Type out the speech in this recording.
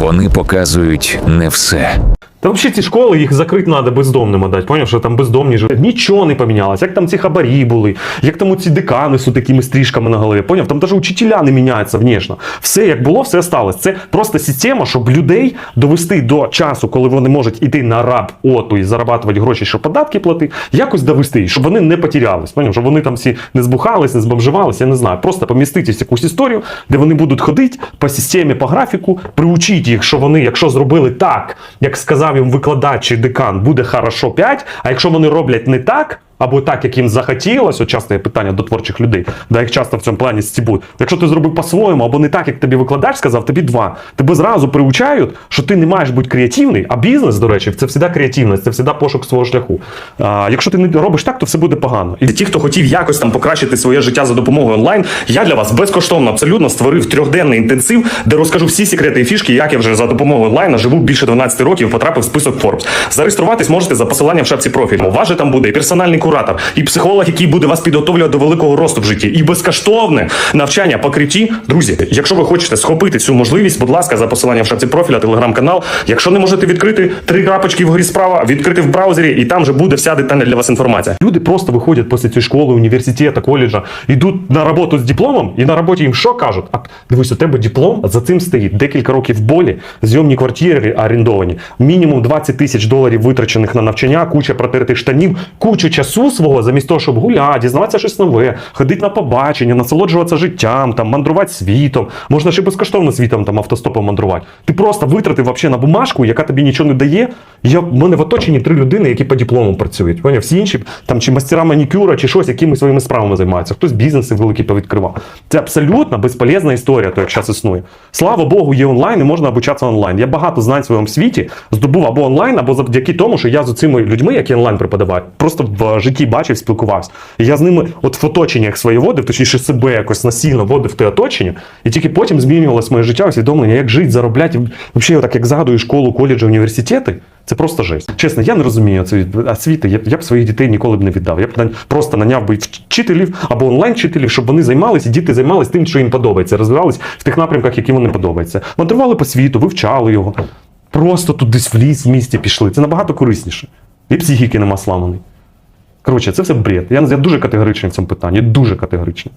Вони показують не все. Та взагалі ці школи їх закрити треба бездомним отдати. Поняв, що там бездомні живуть. Нічого не помінялось. Як там ці хабарі були, як там ці декани з такими стрижками на голові. Поняв, там навіть учителя не міняються внешне. Все як було, все осталось. Це просто система, щоб людей довести до часу, коли вони можуть іти на раб оту і зарабатувати гроші, щоб податки платити, якось довести, щоб вони не потерялись. Поняв, щоб вони там всі не збухались, не збомживались, я не знаю. Просто поміститись якусь історію, де вони будуть ходити по системі, по графіку, приучіть їх, що вони, якщо зробили так, як сказав їм викладач чи декан, буде хорошо 5, а якщо вони роблять не так. Або так, як їм захотілося, от часто є питання до творчих людей, да їх часто в цьому плані стібуть. Якщо ти зробив по-своєму, або не так, як тобі викладач сказав, тобі два. Тебе зразу приучають, що ти не маєш бути креативний, а бізнес, до речі, це завжди креативність, це завжди пошук свого шляху. А, якщо ти не робиш так, то все буде погано. І Ті, хто хотів якось там покращити своє життя за допомогою онлайн, я для вас безкоштовно абсолютно створив трьохденний інтенсив, де розкажу всі секрети і фішки, як я вже за допомогою онлайна живу більше 12 років, потрапив в список Forbes. Зареєструватись можете за посиланням в шапці профілю. У там буде і персональний куратор, і психолог, який буде вас підготовлювати до великого росту в житті, і безкоштовне навчання по крипті. Друзі, якщо ви хочете схопити цю можливість, будь ласка, за посиланням в шапці профіля, телеграм-канал. Якщо не можете відкрити три крапочки вгорі справа, відкрити в браузері, і там вже буде вся детальна для вас інформація. Люди просто виходять після цієї школи, університету, коледжа, йдуть на роботу з дипломом, і на роботі їм що кажуть? А дивись, у тебе диплом, за цим стоїть декілька років болі, зйомні квартири орендовані, мінімум 20 тисяч доларів витрачених на навчання, куча протертих штанів, кучу часу свого, замість того, щоб гуляти, дізнаватися щось нове, ходити на побачення, насолоджуватися життям, там, мандрувати світом. Можна ще безкоштовно світом там автостопом мандрувати. Ти просто витратив вообще на бумажку, яка тобі нічого не дає. Я, в мене в оточенні три людини, які по диплому працюють. Поняв? Всі інші там чи мастера манікюра, чи щось, якимись своїми справами займаються. Хтось бізнеси великі повідкривав. Це абсолютно безполезна історія, то як зараз існує. Слава Богу, є онлайн і можна обучатися онлайн. Я багато знань в своєму світі здобув або онлайн, або завдяки тому, що я з цими людьми, які онлайн преподавають, просто в житті бачив, спілкувався. І я з ними, от в оточеннях своє водив, точніше себе якось насильно водив в те оточення, і тільки потім змінювалось моє життя, усвідомлення, як жити, заробляти. Взагалі, так як згадую школу, коледжі, університети. Це просто жесть. Чесно, я не розумію освіти. Я, б- я б своїх дітей ніколи б не віддав. Я б просто наняв би вчителів або онлайн-вчителів, щоб вони займалися, і діти займалися тим, що їм подобається, розвивались в тих напрямках, які вони подобаються. Мандрували по світу, вивчали його. Просто тут десь в ліс, в місті пішли. Це набагато корисніше. І психіки нема сламаний. Коротше, це все бред. Я, я дуже категоричний в цьому питанні. Дуже категоричний.